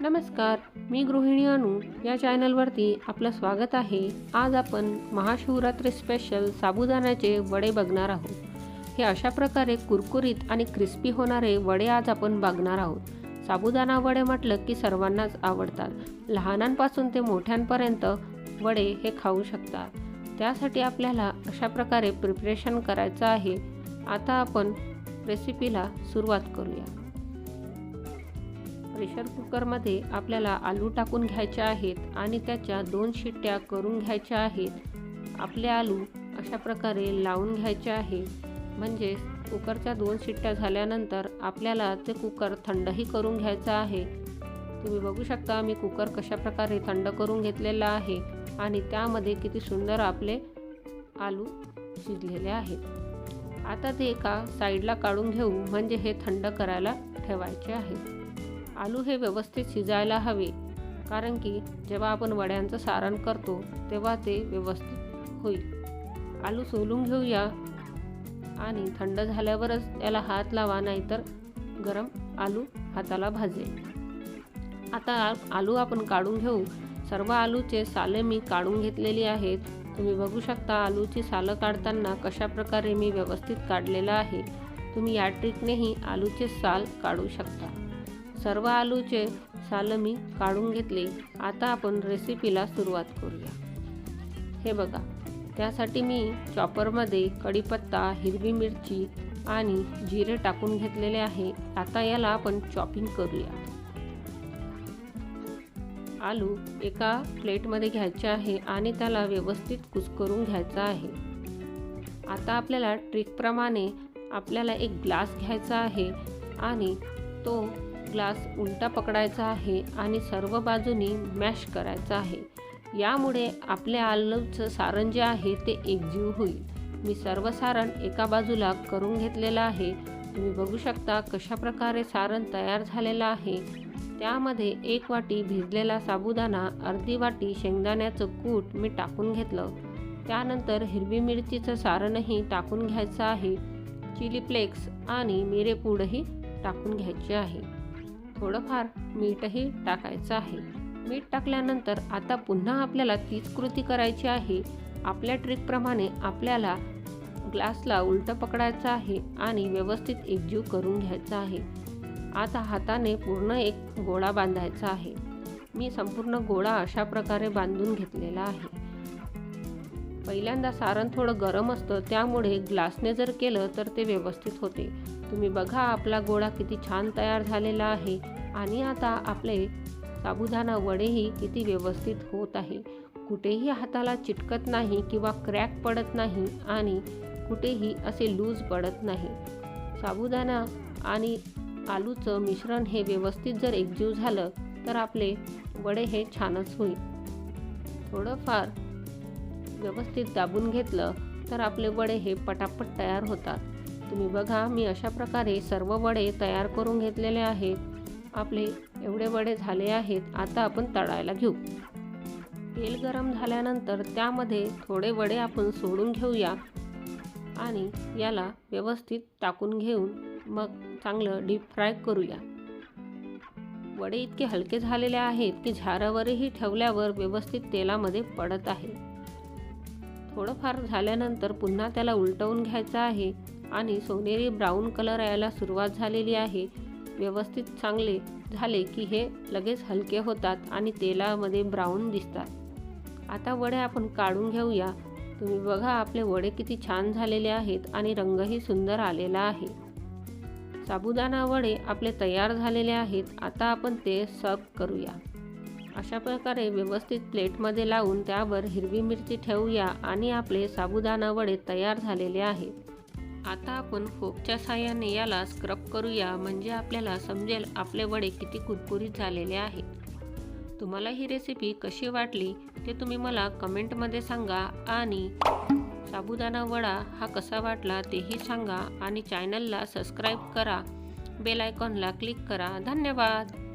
नमस्कार मी गृहिणी अनु. या चॅनलवरती आपलं स्वागत आहे. आज आपण महाशिवरात्री स्पेशल साबुदाण्याचे वडे बघणार आहोत. हे अशा प्रकारे कुरकुरीत आणि क्रिस्पी होणारे वडे आज आपण बघणार आहोत. साबुदाणा वडे म्हटलं की सर्वांनाच आवडतात. लहानांपासून ते मोठ्यांपर्यंत वडे हे खाऊ शकतात. त्यासाठी आपल्याला अशा प्रकारे प्रिपरेशन करायचं आहे. आता आपण रेसिपीला सुरुवात करूया. प्रेशर कुकरमध्ये आपल्याला आलू टाकून घ्यायचे आहेत आणि त्याच्या दोन शिट्ट्या करून घ्यायच्या आहेत. आपले आलू अशा प्रकारे लावून घ्यायचे आहे. म्हणजेच कुकरच्या दोन शिट्ट्या झाल्यानंतर आपल्याला ते कुकर थंडही करून घ्यायचं आहे. तुम्ही बघू शकता मी कुकर कशा प्रकारे थंड करून घेतलेला आहे आणि त्यामध्ये किती सुंदर आपले आलू शिजलेले आहेत. आता ते एका साईडला काढून घेऊ म्हणजे हे थंड करायला ठेवायचे आहे. आलू हे व्यवस्थित शिजायला हवे कारण की जेव्हा आपण वड्यांचं सारण करतो तेव्हा ते व्यवस्थित होईल. आलू सोलून घेऊया आणि थंड झाल्यावरच त्याला हात लावा नाहीतर गरम आलू हाताला भाजेल. आता आलू आपण काढून घेऊ. सर्व आलूचे साले मी काढून घेतलेली आहेत. तुम्ही बघू शकता आलूची सालं काढताना कशा प्रकारे मी व्यवस्थित काढलेलं आहे. तुम्ही या ट्रिकनेही आलूचे साल काढू शकता. सर्व आलूचे सालं मी काढून घेतले. आता आपण रेसिपीला सुरुवात करूया. हे बघा त्यासाठी मी चॉपरमध्ये कढीपत्ता हिरवी मिरची आणि जिरे टाकून घेतलेले आहे. आता याला आपण चॉपिंग करूया. आलू एका प्लेटमध्ये घ्यायचे आहे आणि त्याला व्यवस्थित कुसकरून घ्यायचा आहे. आता आपल्याला ट्रिकप्रमाणे आपल्याला एक ग्लास घ्यायचा आहे आणि तो ग्लास उलटा पकडायचा आहे आणि सर्व बाजूनी मॅश करायचा आहे. यामुळे आपले आलूचं सारण जे आहे ते एकजीव होईल. मी सर्व सारण एका बाजूला करून घेतलेलं आहे. तुम्ही बघू शकता कशा प्रकारे सारण तयार झालेलं आहे. त्यामध्ये एक वाटी भिजलेला साबुदाणा अर्धी वाटी शेंगदाण्याचं कूट मी टाकून घेतलं. त्यानंतर हिरवी मिरचीचं सारणही टाकून घ्यायचं आहे. चिली फ्लेक्स आणि मिरेपूडही टाकून घ्यायचे आहे. थोडंफार मीठही टाकायचं आहे. मीठ टाकल्यानंतर आता पुन्हा आपल्याला तीच कृती करायची आहे. आपल्या ट्रिकप्रमाणे आपल्याला ग्लासला उलटं पकडायचं आहे आणि व्यवस्थित एकजीव करून घ्यायचा आहे. आता हाताने पूर्ण एक गोळा बांधायचा आहे. मी संपूर्ण गोळा अशा प्रकारे बांधून घेतलेला आहे. पहिल्यांदा सारण थोडं गरम असतं त्यामुळे ग्लासने जर केलं तर ते व्यवस्थित होते. तुम्ही बघा आपला गोळा किती छान तयार झालेला आहे. आणि आता आपले साबुदाणा वडेही किती व्यवस्थित होत आहे. कुठेही हाताला चिटकत नाही किंवा क्रॅक पडत नाही आणि कुठेही असे लूज पडत नाही. साबुदाणा आणि आलूचं मिश्रण हे व्यवस्थित जर एकजीव झालं तर आपले वडे हे छानच होईल. थोडंफार व्यवस्थित दाबून घेतलं तर आपले वडे हे पटापट तयार होतात. तुम्ही बघा मी अशा प्रकारे सर्व वडे तयार करून घेतलेले आहेत. आपले एवढे वडे झाले आहेत आता आपण तळायला घेऊ. तेल गरम झाल्यानंतर त्यामध्ये थोडे वडे आपण सोडून घेऊया आणि याला व्यवस्थित टाकून घेऊन मग चांगलं डीप फ्राय करूया. वडे इतके हलके झालेले आहेत की झारावरही ठेवल्यावर व्यवस्थित तेलामध्ये पडत आहे. थोडंफार झाल्यानंतर पुन्हा त्याला उलटवून घ्यायचं आहे आणि सोनेरी ब्राऊन कलर यायला सुरुवात झालेली आहे. व्यवस्थित चांगले झाले की हे लगेच हलके होतात आणि तेलामध्ये ब्राऊन दिसतात. आता वडे आपण काढून घेऊया. तुम्ही बघा आपले वडे किती छान झालेले आहेत आणि रंगही सुंदर आलेला आहे. साबुदाणा वडे आपले तयार झालेले आहेत. आता आपण ते सर्व करूया. अशा प्रकारे व्यवस्थित प्लेटमध्ये लावून त्यावर हिरवी मिरची ठेवूया आणि आपले साबुदाणा वडे तयार झालेले आहेत. आता आपण फोकच्या साह्याने याला स्क्रब करूया म्हणजे आपल्याला समजेल आपले वडे किती कुरकुरीत झालेले आहेत. तुम्हाला ही रेसिपी कशी वाटली ते तुम्ही मला कमेंटमध्ये सांगा आणि साबुदाणा वडा हा कसा वाटला तेही सांगा आणि चॅनलला सबस्क्राईब करा बेल आयकॉनला क्लिक करा. धन्यवाद!